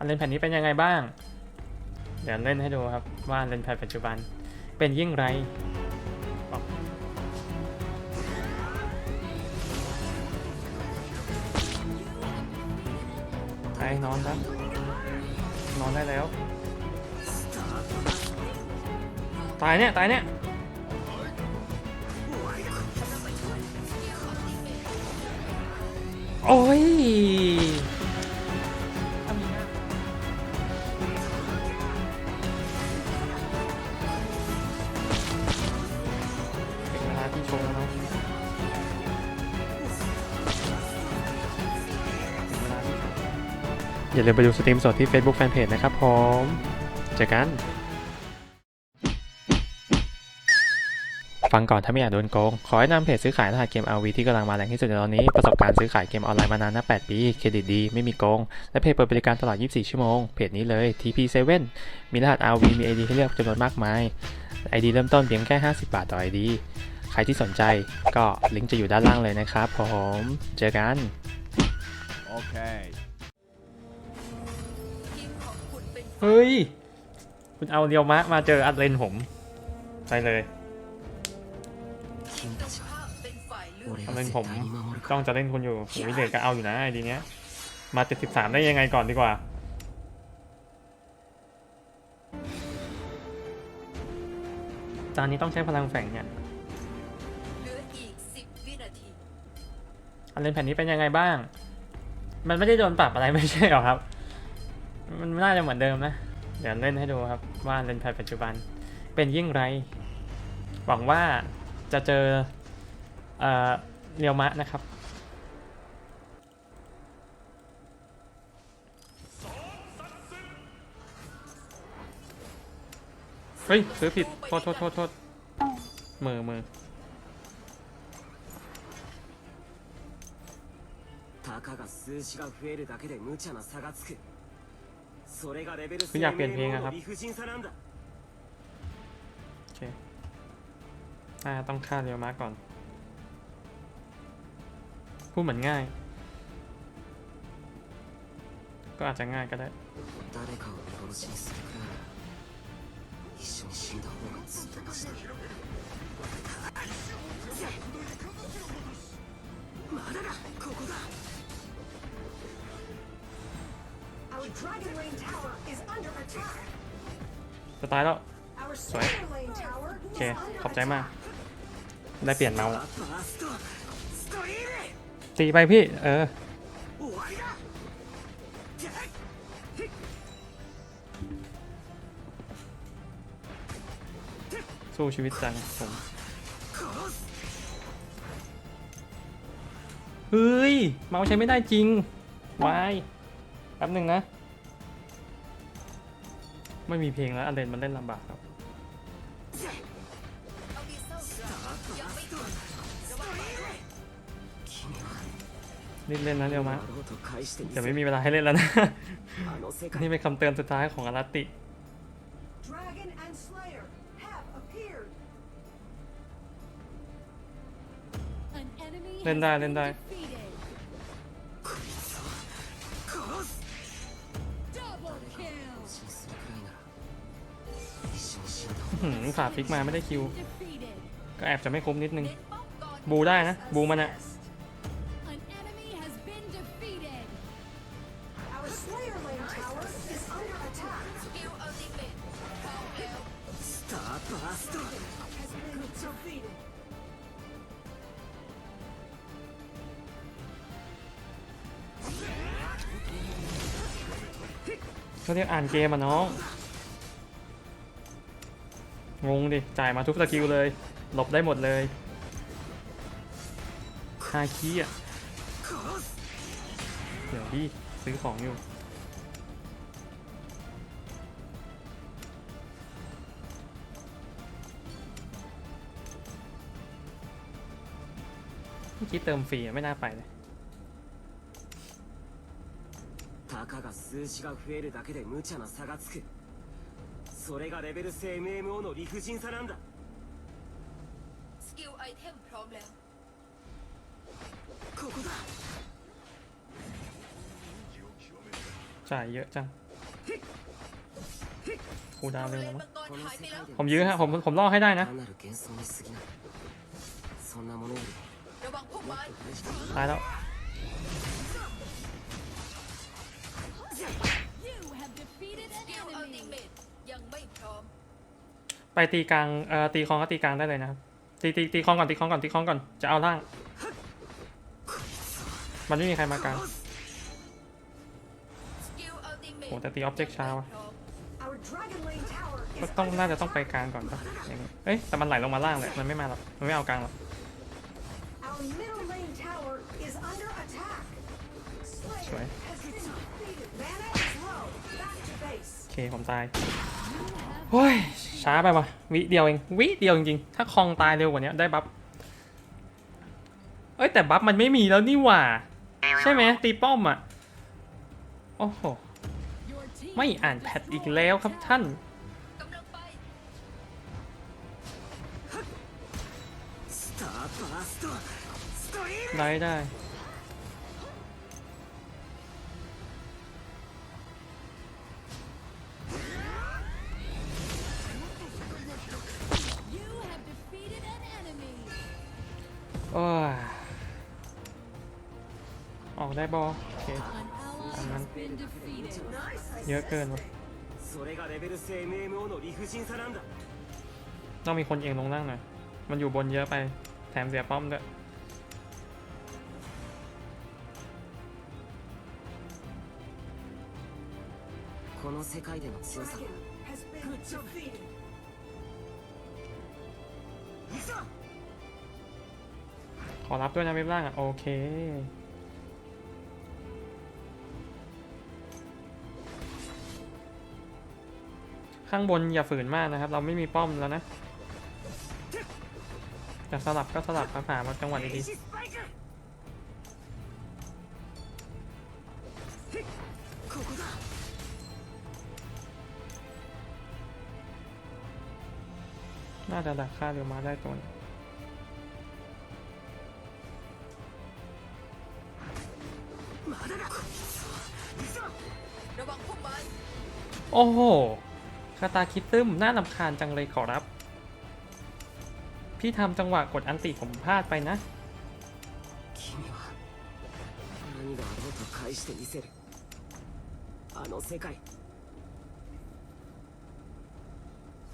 อันเลนแผ่นนี้เป็นยังไงบ้าง เดี๋ยวเล่นให้ดูครับว่าอันเลนแผ่นปัจจุบันเป็นยิ่งไรบอกไปนอนครับนอนได้แล้ว ตายเนี่ย ตายเนี่ยโอ้ย อย่าลืมไปดูสตรีมสดที่ Facebook Fanpage นะครับผมเจอกัน ฟังก่อนถ้าไม่อยากโดนโกง ขอแนะนำเพจซื้อขายรหัสเกม RV ที่กำลังมาแรงที่สุดในตอนนี้ ประสบการณ์ซื้อขายเกมออนไลน์มานานนับ8ปี เครดิตดี ไม่มีโกง และเพจเปิดบริการตลอด 24 ชั่วโมง เพจนี้เลย TP7 มีรหัส RV มี ID ให้เลือกจำนวนมากมาย ID เริ่มต้นเพียงแค่ 50 บาทต่อ ID ใครที่สนใจก็ลิงก์จะอยู่ด้านล่างเลยนะครับผม เจอกัน Okay. เฮ้ย คุณเอาเรียวมะมาเจออัดเลนผม ไปเลยทำเป็นผมต้องจะเล่นคุณอยู่วิเดก็เอาอยู่นะไอ้ดีเนี้ย มา73ได้ยังไงก่อนดีกว่าตอนนี้ต้องใช้พลังแฝงเนี่ยอันเล่นแผ่นนี้เป็นยังไงบ้าง มันไม่ได้โดนปรับอะไรไม่ใช่หรอครับ มันน่าจะเหมือนเดิมนะ เดี๋ยวเล่นให้ดูครับ ว่าเล่นแผ่นปัจจุบันเป็นยิ่งไร หวังว่าจะเจอเอ่อเรียวมะนะครับ เฮ้ย ซื้อผิด โทษโทษโทษโทษมือมือ たかが数字が増えるだけで無茶な差がつくそれがレベル คืออยากเปลี่ยนเพลงอะครับ の理不尽さなんだ โอเคอ่าต้องฆ่าเรียวมาก่อน พูดเหมือนง่าย ก็อาจจะง่ายก็ได้ 誰かを見殺しにするくらいなら一緒に死んだ方がずっとマシだまだだここだ จะตายแล้ว สวย โอเค ขอบใจมาก ได้เปลี่ยนเมาส์ละตีไปพี่ เออ สู้ชีวิตจังผมเฮ้ย เมาใช้ไม่ได้จริงวาย แป๊บหนึ่งนะ ไม่มีเพลงแล้วอเลนมันเล่นลำบากครับ นี่เล่นนะเรียวมาแต่ไม่มีเวลาให้เล่นแล้วนะ นี่เป็นคำเตือนสุดท้ายของอารัติเล่นได้ เล่นได้ หืมฝ่าฟิกมาไม่ได้คิว ก็แอบจะไม่คุ้มนิดนึง บูได้นะ บูมันอะเขาเรียกอ่านเกมอะน้อง งงดิ จ่ายมาทุกสกิลเลย หลบได้หมดเลยฮาคีอ่ะ เดี๋ยวพี่ซื้อของอยู่ เมื่อกี้เติมฟรีอะไม่น่าไปเลย たかが数字が増えるだけで無茶な差がつく それがレベル制 MMO の理不尽さなんだ สกิลไอเทมพร้อมแล้ว ここだ จ่ายเยอะจัง こ คูลดาวน์เร็วแล้ว มั มั้ง งกรหายไปแล้ว ผมยื้อฮะผมผมล่อให้ได้นะ 単なる幻想に過ぎないそんなものより ระวังพวกมัน 大事だ ตายแล้ว ยังไม่พร้อม ไปตีกลางเอ่อตีคองก็ตีกลางได้เลยนะครับตีตีตีคองก่อนตีคองก่อนตีคองก่อนจะเอาล่าง มันไม่มีใครมากลางสกิลอัลติเมตโหแต่ตี object ช้าว่ะ Our Dragon Lane Tower ก็ is ต้อง under น่าจะต้องไปกลางก่อนปะอย่างงี้เอ้ยแต่มันไหลลงมาล่างเลยมันไม่มาหรอกมันไม่เอากลางหรอก Our middle lane tower is under attack. Slayer Sorry. has been defeated. Mana is low. Back to base. โอเคผมตาย โอ้ยช้าไปวะวิเดียวเองวิเดียวจริงๆ ถ้าคลองตายเร็วกว่านี้ได้บัฟเอ้ยแต่บัฟมันไม่มีแล้วนี่หว่า ใช่ไหมตีป้อมอะ โอ้โห ไม่อ่านแพทอีกแล้วครับท่านได้ได้ ได้บอโอเค An ally has been defeated. Nice. I เยอะเกินว่ะ それがレベルス MMO の理不尽さなんだ ต้องมีคนเองลงล่างหน่อย มันอยู่บนเยอะไป แถมเสียป้อมด้วย この世界での強さ Dragon has been defeated. ขอรับด้วยนะเว็บล่างอ่ะ โอเค ข้างบนอย่าฝืนมากนะครับ เราไม่มีป้อมแล้วนะจะสลับก็สลับมาผ่ามาจังหวะดีน่าจะดักฆ่าเรือมาได้ตัวนี้โอ้โห คาตาคิดซึมน่าลำคาญจังเลยขอรับ พี่ทำจังหวะกดอันติผมพลาดไปนะ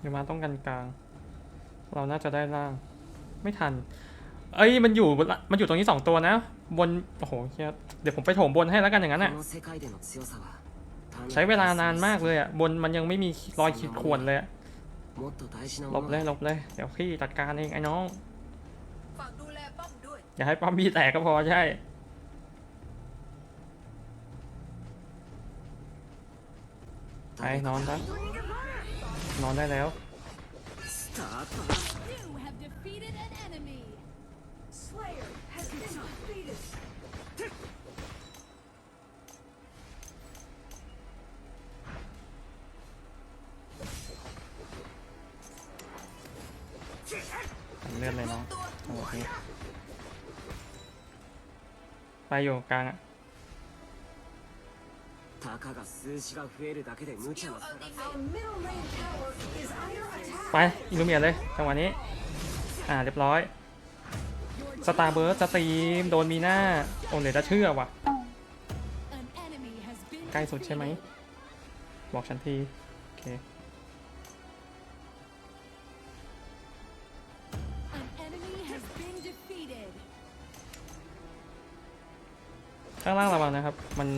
เดี๋ยวมาต้องกันกลาง เราน่าจะได้ล่าง ไม่ทัน เอ้ยมันอยู่มันอยู่ตรงนี้สองตัวนะ บน โอ้โหเดี๋ยวผมไปโถมบนให้แล้วกันอย่างนั้นอะ ใช้เวลานานมากเลยอะบนมันยังไม่มีรอยขีดข่วนเลยหลบเลยหลบเลยเดี๋ยวพี่จัดการเองไอ้น้องอย่าให้ป้อมพี่แตกก็พอใช่ไปนอนซะนอนได้แล้ว เลือดเลยน้องโอเคไปอยู่กลางอะไปอิลูเมียเลยจังหวะนี้ อ่าเรียบร้อยสตาร์เบิร์ดสตรีมโดนมีหน้า โอ้เลยจะเชื่อว่ะใกล้สุดใช่ไหม บอกฉันที โอเค ข้างล่างระวังนะครับ มัน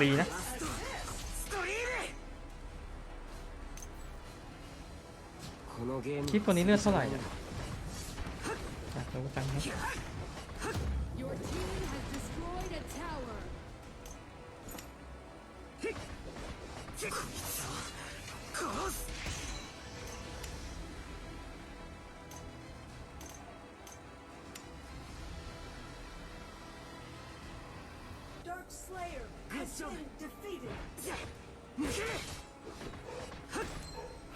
รีนะคลิปตัวนี้เลือดเท่าไหร่เนี่อยากรู้จังครับ Slayer has been defeated.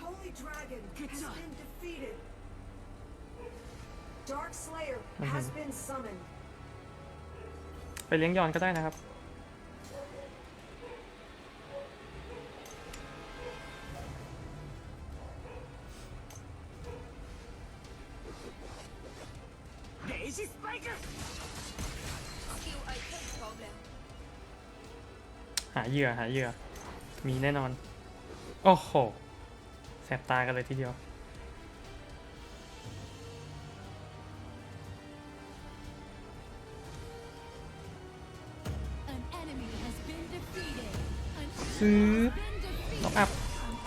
Holy Dragon has been defeated. Dark Slayer mm-hmm. has been summoned. ไปเลี้ยงยอนก็ได้นะครับ Daisy Spiker! Skill item problem. หาเหยื่อหาเหยื่อ มีแน่นอน โอ้โห แสบตากันเลยทีเดียว ซื้อล็อกอัพ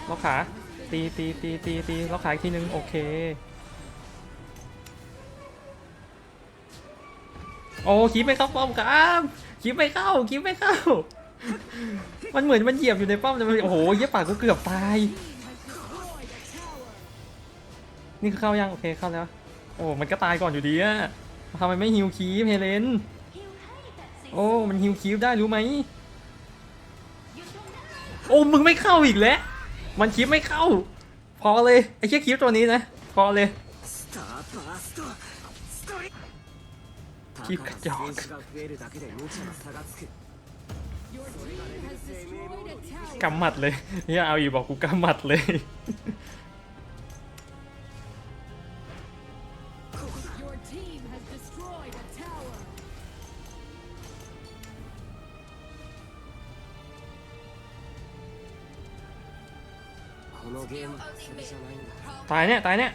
ล็อกขา ตีตีตีตีตีล็อกขาอีกทีนึง โอเค โอ้คีบไม่เข้าป้อมครับคีบไม่เข้าคีบไม่เข้า มันเหมือนมันเหยียบอยู่ในป้อมแต่โอ้โหเยี่ยปากกูเกือบตาย นี่เข้ายังโอเคเข้าแล้ว โอ้มันก็ตายก่อนอยู่ดีอะทำไมไม่ฮิวคีฟเฮเลน โอ้มันฮิวคีฟได้รู้ไหม โอ้มึงไม่เข้าอีกแล้ว มันคีฟไม่เข้า พอเลยไอ้เชี่ยคีฟตัวนี้นะ พอเลยคีฟกระจอก กำหมัดเลยเนี่ยเอาอยู่บอกกูกำหมัดเลย ตายเนี่ยตายเนี่ย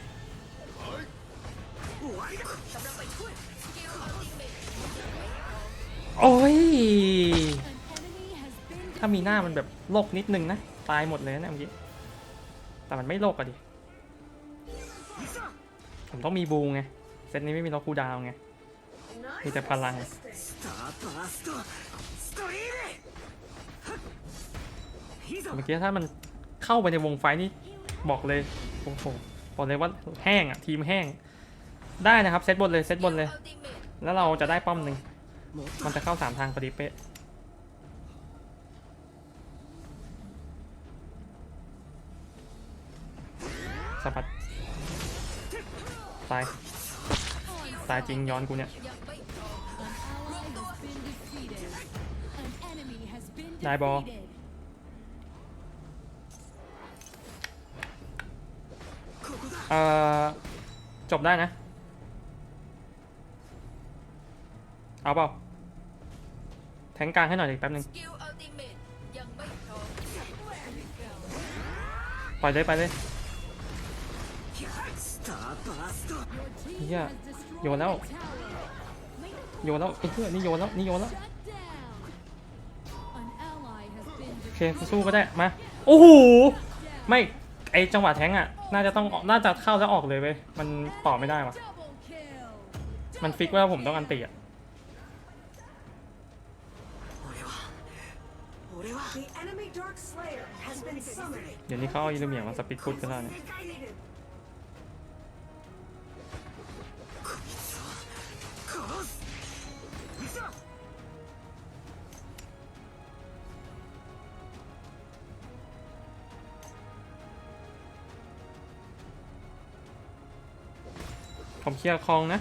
โอ้ย ถ้ามีหน้ามันแบบโลกนิดนึงนะ ตายหมดเลยนะเมื่อกี้ แต่มันไม่โลกอะดิ ผมต้องมีบูงไง เซตนี้ไม่มีล็อกคูดาวไง มีแต่พลัง เมื่อกี้ถ้ามันเข้าไปในวงไฟนี่บอกเลยโอ้โหบอกเลยว่าแห้งอะทีมแห้ง ได้นะครับเซตบนเลยเซตบนเลย แล้วเราจะได้ป้อมหนึ่งมันจะเข้าสามทางพอดีเป๊ะ ตาย ตายจริงย้อนกูเนี่ย ได้บอเอ่อ จบได้นะ เอาเปล่า แทงกลางให้หน่อยอีกแป๊บนึงไปเลยไปเลย เฮียโยนแล้วโยนแล้วเพื่อนนี่โยนแล้วนี่โยนแล้วโอเคสู้ก็ได้มาโอ้โหไม่ไอจังหวะแทงอะน่าจะต้องน่าจะเข้าแล้วออกเลยเว้ยมันต่อไม่ได้วะมันฟิกว่าผมต้องอันตีอะเดี๋ยวนี้เขาเอาอิลูเมียมาสปิดคุดกันแล้วเนี่ย ผมเคลียร์คลองนะ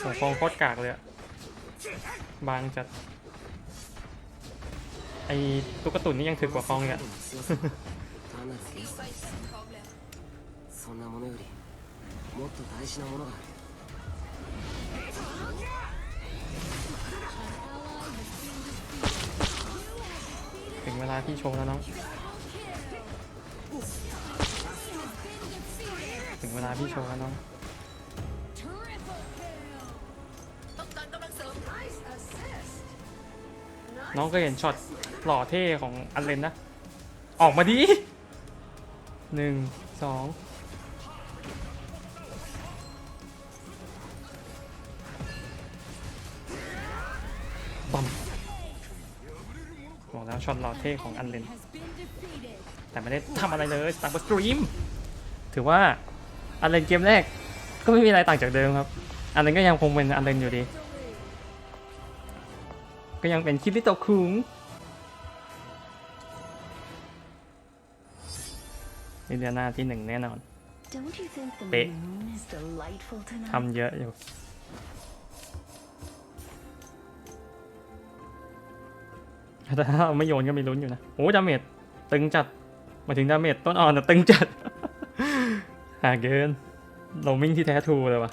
โอ้คลองโคตรกากเลยอะบางจัด ไอตุ๊กตุ่นนี่ยังถึกกว่าคลองเลยอะそもっと大事なものがある ลาพี่โชว์แล้วน้อง ถึงเวลาพี่โชว์แล้วน้อง Triple kill. ต้องการกำลังเสริม Nice assist. น้องก็เห็นช็อตหล่อเท่ของอันเลนนะ ออกมาดีหนึ่งสอง ช็อตหล่อเท่ของอันเลน Has been defeated. แต่ไม่ได้ทำอะไรเลยต่างกับสตรีมถือว่าอันเลนเกมแรกก็ไม่มีอะไรต่างจากเดิมครับ อันเลนก็ยังคงเป็นอันเลนอยู่ดี ก็ยังเป็นคิริโตะคุงลิเดียนาที่หนึ่งแน่นอน Don't you think the Bit. moon is delightful tonight? ทำเยอะอยู่ แต่ถ้าเราไม่โยนก็มีลุ้นอยู่นะโอ้ดาเมจตึงจัดมาถึงดาเมจต้นอ่อนนะตึงจัดหาเกินโรมมิ่งที่แท้ทูเลยวะ